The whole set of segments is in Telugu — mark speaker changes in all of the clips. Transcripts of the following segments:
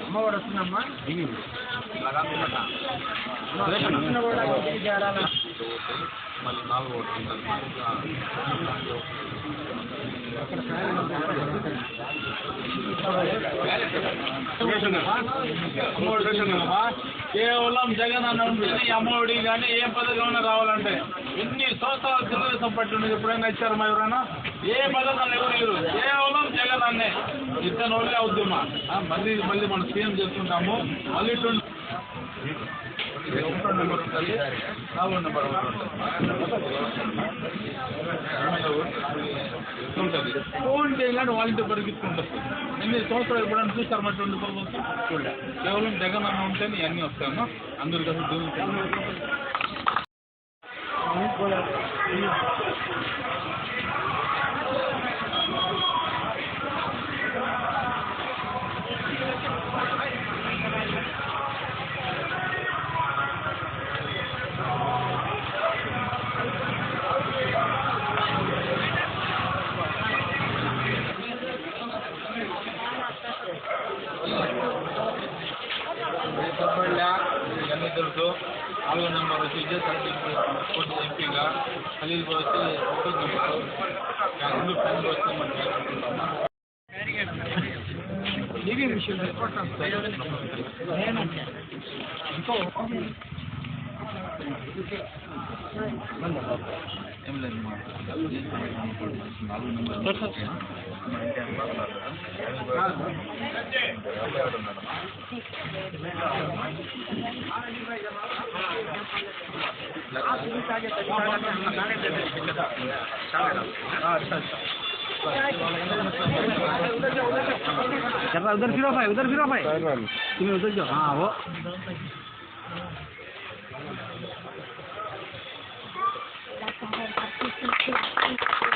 Speaker 1: అమ్మఒడి వస్తుందమ్మా వస్తున్న కూడా
Speaker 2: కేవలం జగన్ అన్న అమ్మఒడి కానీ ఏ పథకం రావాలంటే ఎన్ని సంవత్సరాలు తెలుగుదేశం పట్టి ఉన్నది ఎప్పుడైనా ఇచ్చారు మా ఎవరైనా? ఏ పథకాలు ఎవరు లేరు కేవలం జగన్ అన్నే ఇతను వాళ్ళే అవుతుమ్మా మళ్ళీ మళ్ళీ మనం సీఎం చేసుకుంటాము మళ్ళీ ఒకటో నెంబర్ ఉంటుంది నాలుగో నెంబర్ ఉంటుంది ఫోన్ చేయాలంటే వాళ్ళతో పరిగెత్తుకుంటుంది ఎన్ని సంవత్సరాలు ఎప్పుడైనా చూస్తారు మరి రెండు ఫోర్ చూడలే. కేవలం జగన్ అన్న ఉంటేనే ఇవన్నీ వస్తాయమ్మా. అందరు కలిసి ఖలీల్ వచ్చి ఒకటో నెంబర్ అందరూ ఫ్రెండ్ వస్తే
Speaker 1: चल उधर फिरो भाई उधर फिरो भाई। तुम्हें उधर जाओ। हाँ वो। Thank you.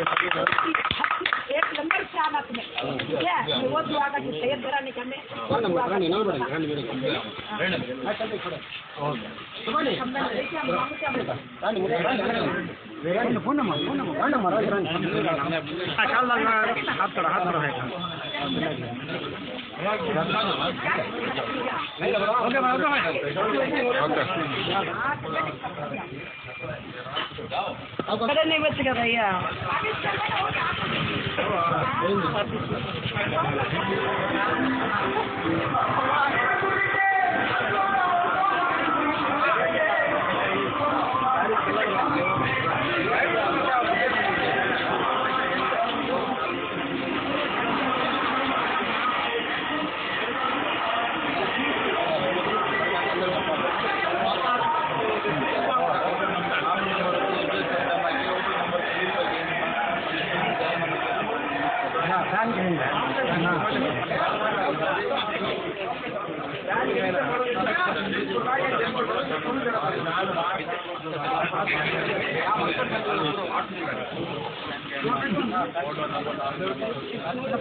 Speaker 3: एक नंबर से आना तुम्हें ठीक है वो जो आगा कि सैयद भरा निकलने वो नंबर भरा नहीं ना भरा भरा मेरे को मैं चल खड़ा सुबह नहीं हम
Speaker 1: मैं क्या मांगू क्या बोलता रानी मुझे Rani phone number phone number Rani महाराज रानी अच्छा लाल हाथ थोड़ा हाथ थोड़ा है okay okay Okay. But then they went together, yeah.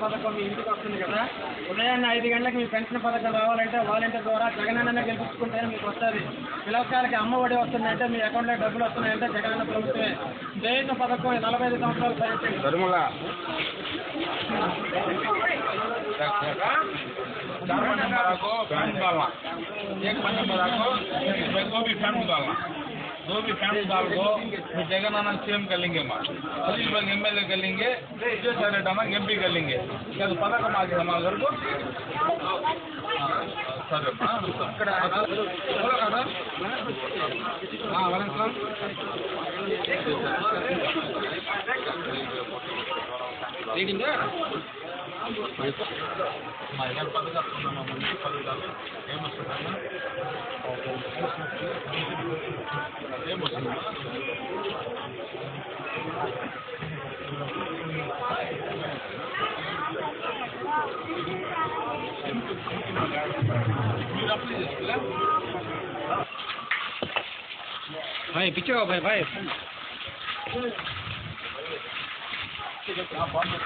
Speaker 1: పథకం మీ ఇంటికి వస్తుంది కదా ఉదయాన్నే ఐదు గంటలకు మీ పెన్షన్ పథకం రావాలంటే వాలంటీర్ ద్వారా జగనన్న గెలిపించుకుంటే మీకు వస్తుంది. పిల్లకాయలకి అమ్మ ఒడి వస్తుందంటే మీ అకౌంట్లో డబ్బులు వస్తున్నాయంటే జగనన్న ప్రభుత్వమే. జైన్ పథకం నలభై ఐదు సంవత్సరాలు పైన
Speaker 2: चार नंबर को फ़ैन डालना एक नंबर को दो भी फ़ैन डालना दो भी फ़ैन डाल को फिर जगनाना सी एम करेंगे माँ अज़ीज़ एम एल ए करेंगे विजय एम पी करेंगे क्या पदक मांगे हमारे को సరే అక్కడ Mahirap talaga kung naman muli sa lalaki.
Speaker 1: Kaya mas sana. O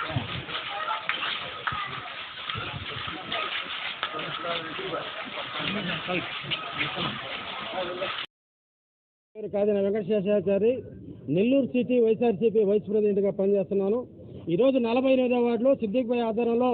Speaker 1: Thank
Speaker 4: you. కాదిన వెంకటశేషాచారి నెల్లూరు సిటీ వైఎస్ఆర్సీపీ వైస్ ప్రెసిడెంట్గా పనిచేస్తున్నాను. ఈరోజు నలభై ఎనిమిదో వార్డులో సిద్దిక్ భాయ్ ఆధ్వర్యంలో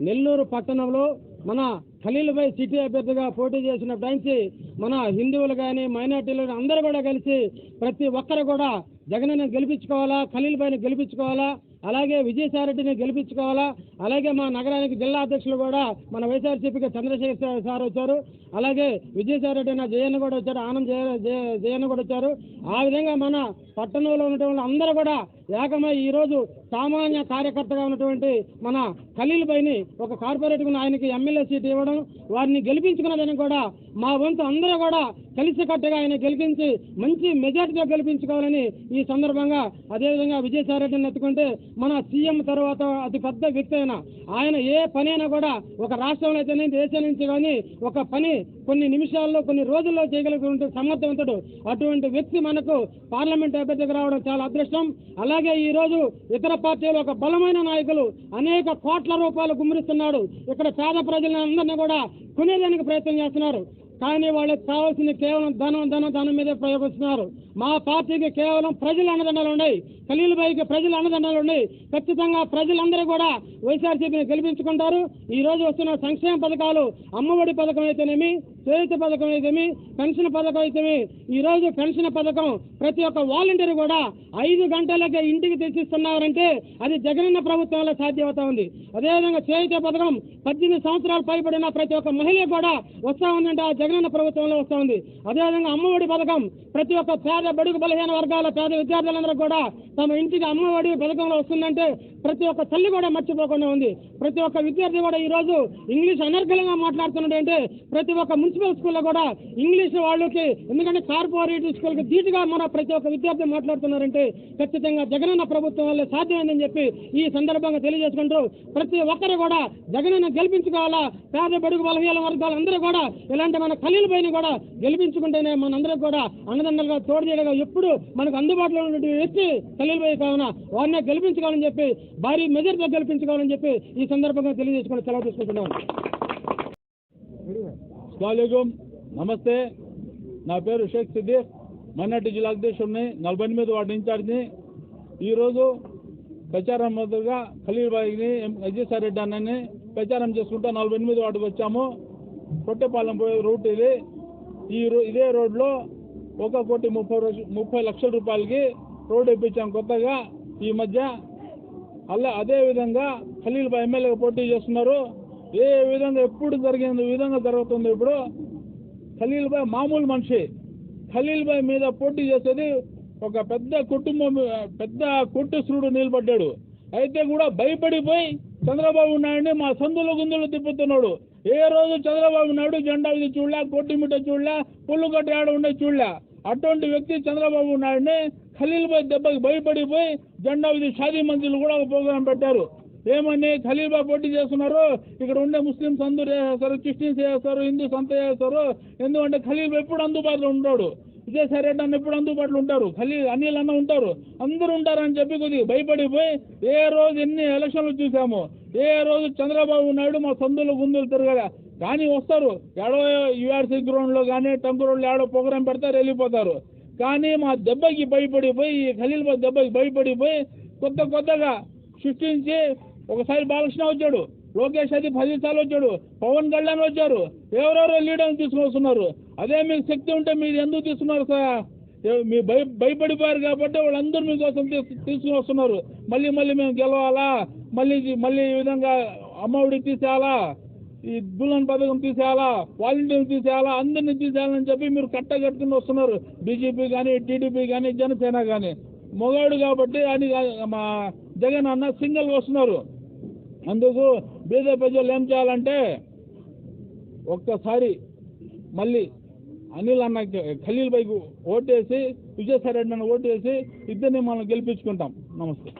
Speaker 4: నెల్లూరు పట్టణంలో మన ఖలీల్ భాయ్ సిటీ అభ్యర్థిగా పోటీ చేసిన నుంచి మన హిందువులు కానీ మైనార్టీలు కానీ అందరూ కూడా కలిసి ప్రతి ఒక్కరు కూడా జగన్ గెలిపించుకోవాలా ఖలీల్ భాయ్ని గెలిపించుకోవాలా అలాగే విజయసాయిరెడ్డిని గెలిపించుకోవాలా? అలాగే మా నగరానికి జిల్లా అధ్యక్షులు కూడా మన వైఎస్ఆర్సీపీకి చంద్రశేఖర్ సార్- వచ్చారు. అలాగే విజయసాయిరెడ్డి నా జయన్న కూడా వచ్చారు ఆనంద్ జయన్న కూడా వచ్చారు. ఆ విధంగా మన పట్టణంలో ఉన్నటువంటి అందరూ కూడా ఏకమై ఈరోజు సామాన్య కార్యకర్తగా ఉన్నటువంటి మన ఖలీల్ బైని ఒక కార్పొరేట్గా ఆయనకి ఎమ్మెల్యే సీట్ ఇవ్వడం వారిని గెలిపించుకున్నదని కూడా మా వంతు అందరూ కూడా కలిసికట్టుగా ఆయన గెలిపించి మంచి మెజార్టీతో గెలిపించుకోవాలని ఈ సందర్భంగా అదేవిధంగా విజయసాయిరెడ్డిని ఎత్తుకుంటే మన సీఎం తర్వాత అతి పెద్ద వ్యక్తి అయినా ఆయన ఏ పని అయినా కూడా ఒక రాష్ట్రంలో అయితే దేశం నుంచి కానీ ఒక పని కొన్ని నిమిషాల్లో కొన్ని రోజుల్లో చేయగలిగినటువంటి సమర్థవంతుడు అటువంటి వ్యక్తి మనకు పార్లమెంట్ అభ్యర్థికి రావడం చాలా అదృష్టం. అలాగే ఈ రోజు ఇతర పార్టీలు ఒక బలమైన నాయకులు అనేక కోట్ల రూపాయలు గుమ్మరిస్తున్నాడు. ఇక్కడ పేద ప్రజలను అందరినీ కూడా కొనేదానికి ప్రయత్నం చేస్తున్నారు. కానీ వాళ్ళకి కావాల్సింది కేవలం ధనం ధనం ధనం మీదే ప్రయోగిస్తున్నారు. మా పార్టీకి కేవలం ప్రజల అన్నదండలు ఉన్నాయి. ఖలీల్ ప్రజల అన్నదండలు ఉన్నాయి. ఖచ్చితంగా ప్రజలందరూ కూడా వైఎస్ఆర్సీపీని గెలిపించుకుంటారు. ఈ రోజు వస్తున్న సంక్షేమ పథకాలు అమ్మఒడి పథకం అయితేనేమి చేతి పథకం అయితేమి పెన్షన్ పథకం అయితేమి ఈ రోజు పెన్షన్ పథకం ప్రతి ఒక్క వాలంటీర్ కూడా ఐదు గంటలకే ఇంటికి తెచ్చిస్తున్నారంటే అది జగనన్న ప్రభుత్వంలో సాధ్యమవుతా ఉంది. అదేవిధంగా చేయుత పథకం పద్దెనిమిది సంవత్సరాలు పైబడిన ప్రతి ఒక్క మహిళ కూడా వస్తా ఉందంటే ఆ జగనన్న ప్రభుత్వంలో వస్తూ ఉంది. అదేవిధంగా అమ్మఒడి పథకం ప్రతి ఒక్క పేద బడుగు బలహీన వర్గాల పేద విద్యార్థులందరూ కూడా తమ ఇంటికి అమ్మఒడి పథకంలో వస్తుందంటే ప్రతి ఒక్క తల్లి కూడా మర్చిపోకుండా ఉంది. ప్రతి ఒక్క విద్యార్థి కూడా ఈ రోజు ఇంగ్లీష్ అనర్గళంగా మాట్లాడుతున్నాడు అంటే ప్రతి ఒక్క మున్సిపల్ స్కూల్లో కూడా ఇంగ్లీష్ వాళ్ళకి ఎందుకంటే కార్పొరేటివ్ స్కూల్కి ధీటుగా మన ప్రతి ఒక్క విద్యార్థి మాట్లాడుతున్నారంటే ఖచ్చితంగా జగనన్న ప్రభుత్వం వల్ల సాధ్యమైందని చెప్పి ఈ సందర్భంగా తెలియజేసుకుంటూ ప్రతి ఒక్కరు కూడా జగనన్న గెలిపించుకోవాలా పేద బడుగు బలహీన వర్గాలందరూ కూడా ఇలాంటి మన ఖలీల్ పైన కూడా గెలిపించుకుంటేనే మనందరం కూడా అన్నదండలుగా తోడు చేయగా ఎప్పుడు మనకు అందుబాటులో ఉన్నటువంటి వ్యక్తి ఖలీల్ కావున వారినే గెలిపించుకోవాలని చెప్పి భారీ మెజర్తో గెలిపించుకోవాలని చెప్పి ఈ సందర్భంగా తెలియజేసుకుని సెలవు తీసుకుంటున్నాను
Speaker 2: అస్సలం నమస్తే. నా పేరు షేక్ సిద్దీక్. మన్నటి జిల్లా అధ్యక్షుడిని నలభై ఎనిమిది వార్డు ఇన్ఛార్జ్ని. ఈరోజు ప్రచారం మొదలుగా ఖలీల్బాయిని బాయిని రెడ్డి అన్నని ప్రచారం చేసుకుంటూ నలభై ఎనిమిది వార్డుకు వచ్చాము. కొట్టేపాలెం పోయే రూట్ ఇది. ఈ రో ఇదే రోడ్లో ఒక కోటి ముప్పై ముప్పై లక్షల రూపాయలకి రోడ్డు ఇప్పించాం కొత్తగా. ఈ మధ్య అలా అదే విధంగా ఖలీల్ బాయ్ ఎమ్మెల్యేగా పోటీ చేస్తున్నారు. ఏ విధంగా ఎప్పుడు జరిగింది విధంగా జరుగుతుంది ఇప్పుడు? ఖలీల్ బాయ్ మామూలు మనిషి. ఖలీల్ బాయ్ మీద పోటీ చేసేది ఒక పెద్ద కుటుంబం పెద్ద కోటేశ్వరుడు నిలబడ్డాడు. అయితే కూడా భయపడిపోయి చంద్రబాబు నాయుడిని మా సందులు గుందులు తిప్పుతున్నాడు. ఏ రోజు చంద్రబాబు నాయుడు జెండా ఇది చూడలే కొట్టిమిట చూడలే పుల్లు కట్టి ఆడ ఉండే చూడలే. అటువంటి వ్యక్తి చంద్రబాబు నాయుడిని ఖలీల్ బాయ్ దెబ్బకి భయపడిపోయి జెండా ఇది షాదీ మందిలు కూడా ఒక ప్రోగ్రాం పెట్టారు. ఏమని ఖలీల్ బాయ్ పోటీ చేస్తున్నారు? ఇక్కడ ఉండే ముస్లిమ్స్ అందరూ చేస్తారు? క్రిస్టియన్స్ చేస్తారు? హిందూస్ అంతా చేస్తారు? ఎందుకంటే ఖలీల్ ఎప్పుడు అందుబాటులో ఉంటాడు విజయసాయి రెడ్డి అన్న ఎప్పుడు అందుబాటులో ఉంటారు? ఖలీ అనిల్ అన్న ఉంటారు. అందరూ ఉంటారని చెప్పి కొద్దిగా భయపడిపోయి ఏ రోజు ఎన్ని ఎలక్షన్లు చూసాము ఏ రోజు చంద్రబాబు నాయుడు మా సందులు గుందులు తిరగలే. కానీ వస్తారు. ఏడో యూఆర్సీ గ్రౌండ్లో కానీ టంకురోడ్లో ఏడో ప్రోగ్రాం పెడతారు వెళ్ళిపోతారు. కానీ మా దెబ్బకి భయపడిపోయి ఈ ఖలీల్ దెబ్బకి భయపడిపోయి కొత్త కొత్తగా సృష్టించి ఒకసారి బాలకృష్ణ వచ్చాడు. లోకేష్ అది పది సార్లు వచ్చాడు. పవన్ కళ్యాణ్ వచ్చారు. ఎవరెవరో లీడర్ని తీసుకుని వస్తున్నారు. అదే మీకు శక్తి ఉంటే మీరు ఎందుకు తీసుకున్నారు సార్? మీ భయ భయపడిపోయారు కాబట్టి వాళ్ళందరూ మీకోసం తీసు- తీసుకుని వస్తున్నారు. మళ్ళీ మళ్ళీ మేము గెలవాలా? మళ్ళీ మళ్ళీ ఈ విధంగా అమ్మఒడి తీసేయాలా? ఈ దుల్హన్ పథకం తీసేయాలా? వాలంటీర్ తీసేయాలా? అందరినీ తీసేయాలని చెప్పి మీరు కట్ట కట్టుకుని వస్తున్నారు. బీజేపీ కానీ టీడీపీ కానీ జనసేన కానీ మొగాడు కాబట్టి అని మా జగన్ అన్న సింగిల్ వస్తున్నారు. అందుకు బీజేపీ ప్రజలు ఏం చేయాలంటే ఒక్కసారి మళ్ళీ అనిల్ అన్న ఖలీల్ బైకు ఓటేసి విజయసాయి రెడ్డి అన్న ఓటేసి ఇద్దరిని మనం గెలిపించుకుంటాం. నమస్తే.